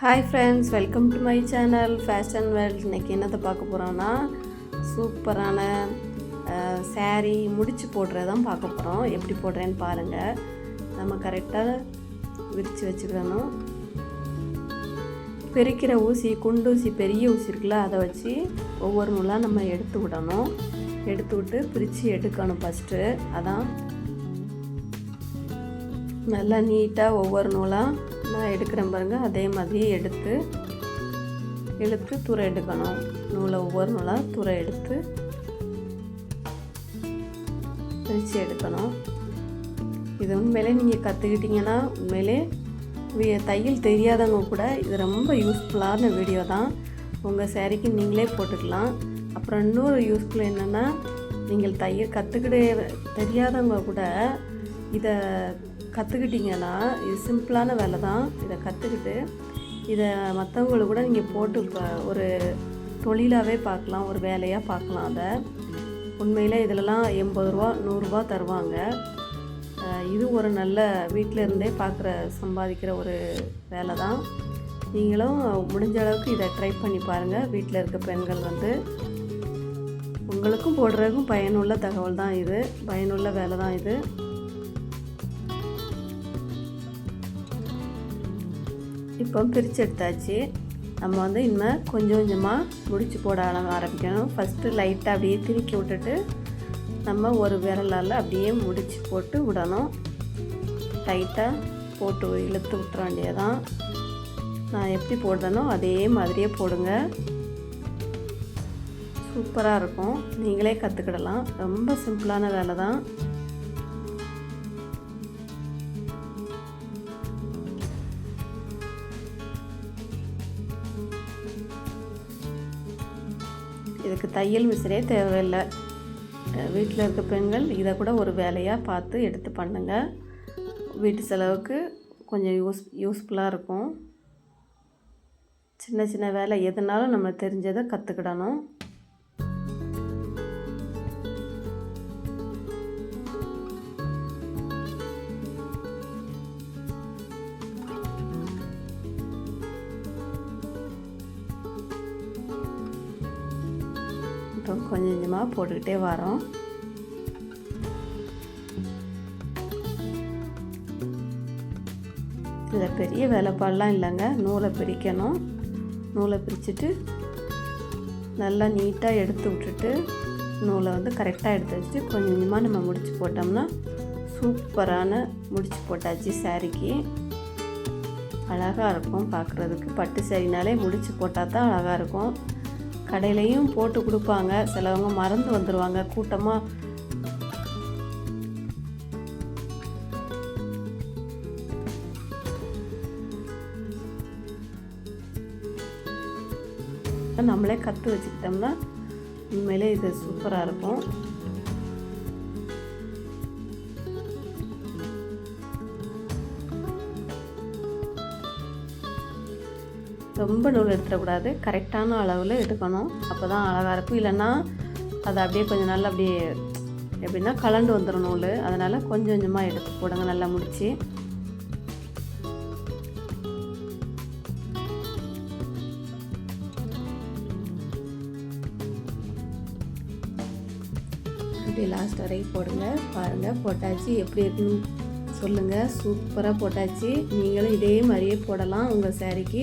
Hi friends welcome to my channel fashion world இன்றைக்கி என்னத்தை பார்க்க போகிறோன்னா சூப்பரான சேரீ முடிச்சு போடுறது தான் பார்க்க போகிறோம் எப்படி போடுறேன்னு பாருங்கள் நம்ம கரெக்டாக விரித்து வச்சுக்கணும். பெருக்கிற ஊசி குண்டு ஊசி பெரிய ஊசி இருக்குல்ல அதை வச்சு ஒவ்வொரு நூலாக நம்ம எடுத்து விடணும். எடுத்து விட்டு பிரித்து எடுக்கணும் ஃபஸ்ட்டு அதான் நல்லா நீட்டாக ஒவ்வொரு நூலாக நான் எடுக்கிறேன் பாருங்கள் அதே மாதிரி எடுத்து இழுத்து துறை எடுக்கணும். நூலை ஒவ்வொரு நூலாக துறை எடுத்து பிரித்து எடுக்கணும். இது உண்மையிலே நீங்கள் கற்றுக்கிட்டிங்கன்னா உண்மையிலே தையல் தெரியாதவங்க கூட இது ரொம்ப யூஸ்ஃபுல்லான வீடியோ தான். உங்கள் சேரீக்கு நீங்களே போட்டுக்கலாம். அப்புறம் இன்னொரு யூஸ்ஃபுல் என்னென்னா நீங்கள் தையல் கற்றுக்கிட தெரியாதவங்க கூட இதை கற்றுக்கிட்டிங்கன்னா இது சிம்பிளான வேலை தான் இதை கற்றுக்கிட்டு இதை மற்றவங்களுக்கு கூட நீங்கள் போட்டு ஒரு தொழிலாகவே பார்க்கலாம் ஒரு வேலையாக பார்க்கலாம். அதை உண்மையில் இதிலலாம் எண்பது ரூபா நூறுரூவா தருவாங்க. இது ஒரு நல்ல வீட்டில் இருந்தே பார்க்குற சம்பாதிக்கிற ஒரு வேலை தான் நீங்களும் முடிஞ்ச அளவுக்கு இதை ட்ரை பண்ணி பாருங்கள் வீட்டில் இருக்க பெண்கள் வந்து உங்களுக்கும் போடுறதுக்கும் பயனுள்ள தகவல் தான் இது. பயனுள்ள வேலை தான் இது. இப்போ பிரித்து எடுத்தாச்சு நம்ம வந்து இனிமேல் கொஞ்சம் கொஞ்சமாக முடிச்சு போட ஆரம்பிக்கணும். ஃபஸ்ட்டு லைட்டாக அப்படியே திருக்கி விட்டுட்டு நம்ம ஒரு விரலால் அப்படியே முடிச்சு போட்டு விடணும். டைட்டாக போட்டு இழுத்து விட்டுற வேண்டியதான் நான் எப்படி போடுறேனோ அதே மாதிரியே போடுங்க. சூப்பராக இருக்கும். நீங்களே கற்றுக்கிடலாம் ரொம்ப சிம்பிளான வேலை தான் இதுக்கு தையல் விசிறே தேவையில்லை. வீட்டில் இருக்க பெண்கள் இதை கூட ஒரு வேலையாக பார்த்து எடுத்து பண்ணுங்கள் வீட்டு செலவுக்கு கொஞ்சம் யூஸ் யூஸ்ஃபுல்லாக இருக்கும். சின்ன சின்ன வேலை எதுனாலும் நம்ம தெரிஞ்சதை கற்றுக்கிடணும் மட்டும் கொஞ்சம் கொஞ்சமாக போட்டுக்கிட்டே வரோம். இதில் பெரிய வேலைப்பாடெலாம் இல்லைங்க. நூலை பிரிக்கணும். நூலை பிரிச்சுட்டு நல்லா நீட்டாக எடுத்து விட்டுட்டு நூலை வந்து கரெக்டாக எடுத்து வச்சு கொஞ்சம் கொஞ்சமாக நம்ம முடிச்சு போட்டோம்னா சூப்பரான முடிச்சு போட்டாச்சு சாரிக்கு. அழகாக இருக்கும் பார்க்குறதுக்கு. பட்டு சரினாலே முடிச்சு போட்டால் தான் அழகாக இருக்கும். கடையிலையும் போட்டு கொடுப்பாங்க. சிலவங்க மறந்து வந்துடுவாங்க கூட்டமாக நம்மளே கற்று வச்சுக்கிட்டோம்னா உண்மையிலே இது சூப்பராக இருக்கும். ரொம்ப நூல் எடுத்துடக்கூடாது. கரெக்டான அளவில் எடுக்கணும். அப்போ தான் அழகாக இருக்கும். இல்லைன்னா அதை அப்படியே கொஞ்சம் நல்லா அப்படியே எப்படின்னா கலண்டு வந்துடும் நூல். அதனால் கொஞ்சம் கொஞ்சமாக எடுத்து போடுங்க நல்லா முடித்து இப்படி லாஸ்ட் வரைக்கும் போடுங்க. பாருங்கள் போட்டாச்சு. எப்படி இருக்குன்னு சொல்லுங்கள் சூப்பராக போட்டாச்சு. நீங்களும் இதே மாதிரியே போடலாம். உங்கள் சேரீக்கு